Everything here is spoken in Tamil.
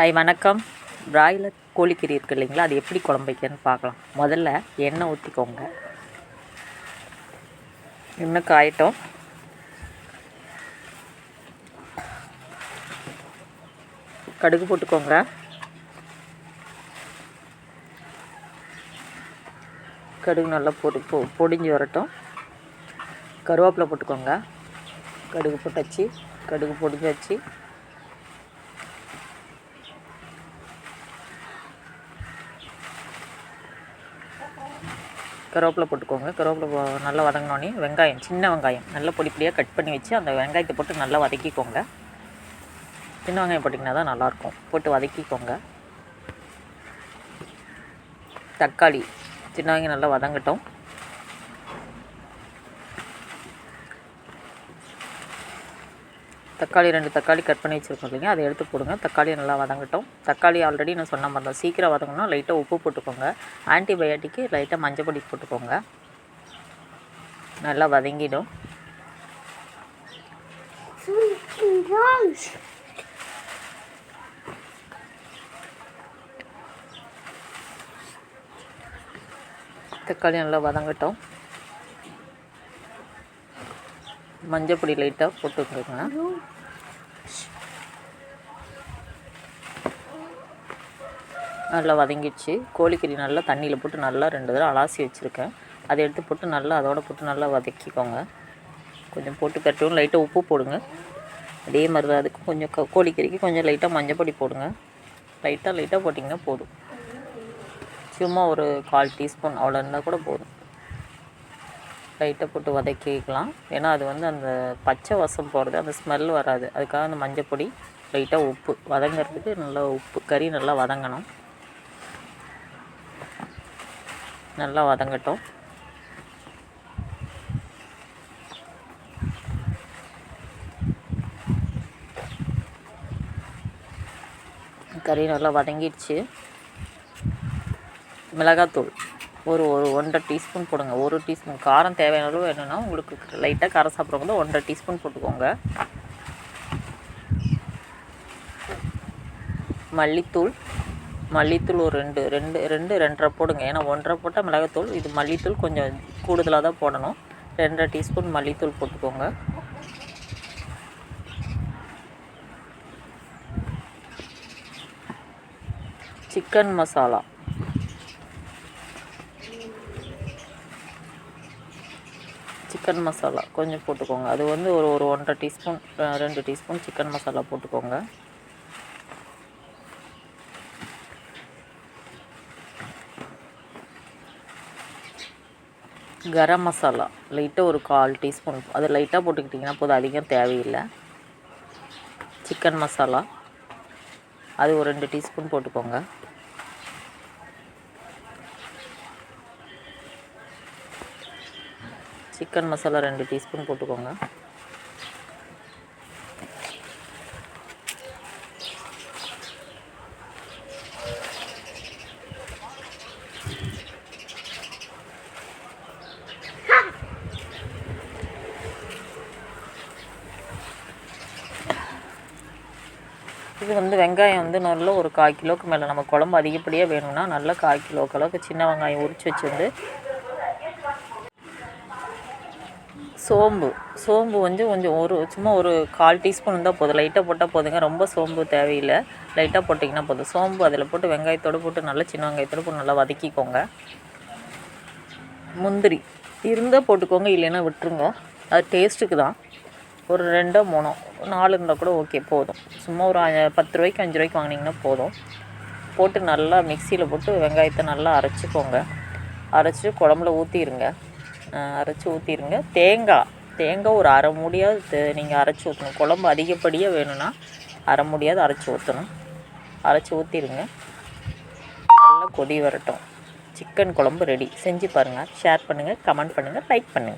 ஹாய் வணக்கம். பிராய்லர் கோழிக்கறி இருக்குது இல்லைங்களா? அது எப்படி குழம்பு வைக்கிறதுன்னு பார்க்கலாம். முதல்ல எண்ணெய் ஊற்றிக்கோங்க எண்ணெய் காயட்டும். கடுகு போட்டுக்கோங்க. கடுகு நல்லா பொடி பொ பொடிஞ்சு வரட்டும். கருவேப்பிலை போட்டுக்கோங்க. கடுகு போட்டாச்சு. கடுகு பொடிஞ்சாச்சு. கருவேப்பிலை போட்டுக்கோங்க. கருவேப்பிலை நல்லா வதங்கினோடனே வெங்காயம் சின்ன வெங்காயம் நல்லா பொடி பொடியாக கட் பண்ணி வச்சு அந்த வெங்காயத்தை போட்டு நல்லா வதக்கிக்கோங்க. சின்ன வெங்காயம் போட்டிங்கன்னா தான் நல்லாயிருக்கும் போட்டு வதக்கிக்கோங்க. தக்காளி சின்ன வெங்காயம் நல்லா வதங்கட்டும். தக்காளி ரெண்டு தக்காளி கட் பண்ணி வச்சுருக்கோம் இல்லைங்க அதை எடுத்து போடுங்க. தக்காளி நல்லா வதங்கட்டும். தக்காளி ஆல்ரெடி நான் சொன்ன மாதிரி தான் சீக்கிரம் வதங்கணும் லைட்டாக உப்பு போட்டுக்கோங்க. ஆன்டிபயோட்டிக்கு லைட்டாக மஞ்சள் பொடி போட்டுக்கோங்க. நல்லா வதங்கிடும். தக்காளி நல்லா வதங்கட்டும். மஞ்சள் பொடி லைட்டாக போட்டுக்கோங்க நல்லா வதங்கிடுச்சு. கோழிக்கறி நல்லா தண்ணியில் போட்டு நல்லா ரெண்டு தடவை அலாசி வச்சுருக்கேன். அதை எடுத்து போட்டு நல்லா அதோட போட்டு நல்லா வதக்கிக்கோங்க. கொஞ்சம் போட்டு கட்டவும் லைட்டாக உப்பு போடுங்க. அதே மாதிரி தான் அதுக்கு கொஞ்சம் க- கோழிக்கறிக்கு கொஞ்சம் லைட்டாக மஞ்சள் பொடி போடுங்க. லைட்டாக லைட்டாக போட்டிங்கன்னா போதும். சும்மா ஒரு கால் டீஸ்பூன் அவ்வளோ இருந்தால் கூட போதும். லைட்டாக போட்டு வதக்கிக்கலாம். ஏன்னா அது வந்து அந்த பச்சை வசம் போகிறது அந்த ஸ்மெல் வராது. அதுக்காக அந்த மஞ்சள் பொடி லைட்டாக உப்பு. வதங்கிறதுக்கு நல்லா உப்பு கறி நல்லா வதங்கணும். நல்லா வதங்கட்டும். கறி நல்லா வதங்கிடுச்சு. மிளகாத்தூள். ஒரு ஒரு ஒன்றரை டீஸ்பூன் போடுங்க. ஒரு டீஸ்பூன். காரம் தேவையான அளவு வேணும்னா உங்களுக்கு லைட்டாக காரம் சாப்பிட்றவங்க ஒன்றரை டீஸ்பூன் போட்டுக்கோங்க. மல்லித்தூள். மல்லித்தூள் ஒரு ரெண்டு ரெண்டு ரெண்டு ரெண்டரை போடுங்க. ஏன்னா ஒன்றரை போட்டால் மிளகாத்தூள். இது மல்லித்தூள் கொஞ்சம் கூடுதலாக தான் போடணும். ரெண்டரை டீஸ்பூன் மல்லித்தூள் போட்டுக்கோங்க. சிக்கன் மசாலா. சிக்கன் மசாலா கொஞ்சம் போட்டுக்கோங்க. அது வந்து ஒரு ஒரு ஒன்றரை டீஸ்பூன் ரெண்டு டீஸ்பூன் சிக்கன் மசாலா போட்டுக்கோங்க. கரம் மசாலா லைட்டாக ஒரு கால் டீஸ்பூன் அது லைட்டாக போட்டுக்கிட்டிங்கன்னா போதும். அதிகம் தேவையில்லை. சிக்கன் மசாலா அது ஒரு ரெண்டு டீஸ்பூன் போட்டுக்கோங்க. சிக்கன் மசாலா ரெண்டு டீஸ்பூன் போட்டுக்கோங்க. இது வந்து வெங்காயம் வந்து நல்ல ஒரு கால் கிலோவுக்கு மேலே. நம்ம குழம்பு அதிகப்படியாக வேணும்னா நல்லா கால் கிலோக்கு அளவுக்கு சின்ன வெங்காயம் உரிச்சு வச்சுருந்து சோம்பு. சோம்பு வந்து கொஞ்சம் ஒரு சும்மா ஒரு கால் டீஸ்பூன் இருந்தால் போதும். லைட்டாக போட்டால் போதுங்க. ரொம்ப சோம்பு தேவையில்லை. லைட்டாக போட்டிங்கன்னா போதும். சோம்பு அதில் போட்டு வெங்காயத்தோடு போட்டு நல்லா சின்ன வெங்காயத்தோடு போட்டு நல்லா வதக்கிக்கோங்க. முந்திரி. இருந்தால் போட்டுக்கோங்க. இல்லைன்னா விட்டுருங்க. அது டேஸ்ட்டுக்கு தான். ஒரு ரெண்டோ மூணோ நாலு இருந்தால் கூட ஓகே போதும். சும்மா ஒரு பத்து ரூபாய்க்கு அஞ்சு ரூபாய்க்கு வாங்கினீங்கன்னா போதும். போட்டு நல்லா மிக்சியில் போட்டு வெங்காயத்தை நல்லா அரைச்சிக்கோங்க. அரைச்சிட்டு குழம்புல ஊற்றிடுங்க அரைச்சி ஊற்றிடுங்க தேங்காய் தேங்காய் ஒரு அரை மூடியாவது நீங்கள் அரைச்சி ஊற்றணும் குழம்பு அதிகப்படியாக வேணும்னா அரை மூடியாவது அரைச்சி ஊற்றணும் அரைச்சி ஊற்றிடுங்க நல்லா கொதி வரட்டும். சிக்கன் குழம்பு ரெடி செஞ்சு பாருங்கள் ஷேர் பண்ணுங்கள் கமெண்ட் பண்ணுங்கள் லைக் பண்ணுங்கள்